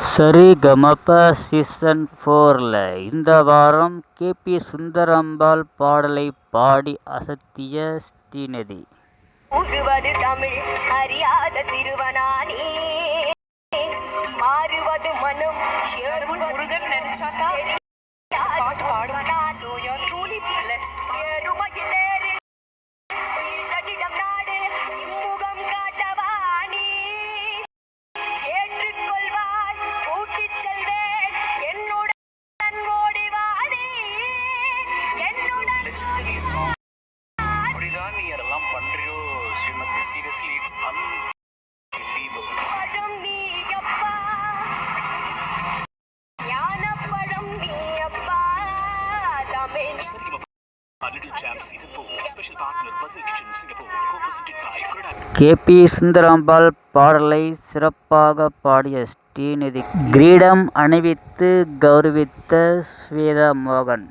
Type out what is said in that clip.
சரிகமப season ஃபோரில் இந்த வாரம் கே. பி. சுந்தராம்பாள் பாடலை பாடி அசத்திய ஸ்ரீநிதி. உருவது தமிழ் அறியாத சிறுவனானே. மாறுவது மனம். முருகன் நினைச்சாக்கா? Legendary song. அப்படிதான் நீ அதெல்லாம் பண்றியோ ஸ்ரீமதி சீரியஸ்லி இட்ஸ் அன்பிலீவபிள். படம் நீயப்பா ஞானப்படம் நீயப்பா Tamil. A Little Champ Season 4 Special Partner Puzzle Kitchen Singapore. Co-presented by Kodak. K P Sundarambal பாடலை சிறப்பாக பாடிய ஸ்ரீநிதி கிரீடம் அணிவித்து கௌரவித்த ஸ்வேதா மோகன்.